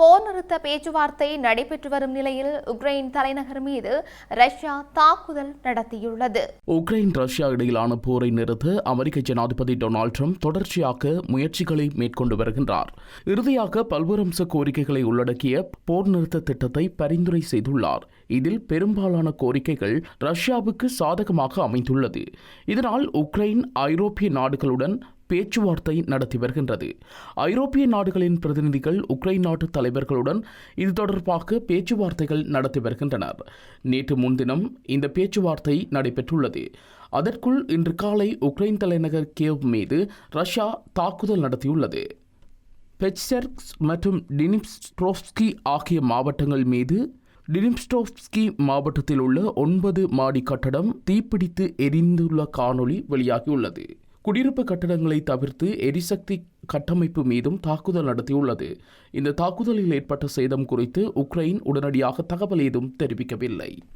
போர் நிறுத்த பேச்சுவார்த்தை நடைபெற்று வரும் நிலையில் உக்ரைன் தலைநகர் மீது ரஷ்யா தாக்குதல் நடத்தியுள்ளது. உக்ரைன் ரஷ்யா இடையிலான போரை நிறுத்த அமெரிக்க ஜனாதிபதி டொனால்ட் ட்ரம்ப் தொடர்ச்சியாக முயற்சிகளை மேற்கொண்டு வருகின்றார். இறுதியாக பல்வேறு அம்ச கோரிக்கைகளை உள்ளடக்கிய போர் நிறுத்த திட்டத்தை பரிந்துரை செய்துள்ளார். இதில் பெரும்பாலான கோரிக்கைகள் ரஷ்யாவுக்கு சாதகமாக அமைந்துள்ளது. இதனால் உக்ரைன் ஐரோப்பிய நாடுகளுடன் பேச்சுவார்த்தை நடத்தி வருகின்றது. ஐரோப்பிய நாடுகளின் பிரதிநிதிகள் உக்ரைன் நாட்டு தலைவர்களுடன் இது தொடர்பாக பேச்சுவார்த்தைகள் நடத்தி வருகின்றனர். நேற்று முன்தினம் இந்த பேச்சுவார்த்தை நடைபெற்றுள்ளது. அதற்குள் இன்று காலை உக்ரைன் தலைநகர் கேவ் மீது ரஷ்யா தாக்குதல் நடத்தியுள்ளது. பெச்செர்க்ஸ் மற்றும் டினிப்ஸ்ட்ரோஸ்கி ஆகிய மாவட்டங்கள் மீது டினிப்ஸ்ட்ரோவ்ஸ்கி மாவட்டத்தில் உள்ள ஒன்பது மாடி கட்டடம் தீப்பிடித்து எரிந்துள்ள காணொளி வெளியாகியுள்ளது. குடியிருப்பு கட்டடங்களை தவிர்த்து எரிசக்தி கட்டமைப்பு மீதும் தாக்குதல் நடத்தியுள்ளது. இந்த தாக்குதலில் ஏற்பட்ட சேதம் குறித்து உக்ரைன் உடனடியாக தகவல் ஏதும் தெரிவிக்கவில்லை.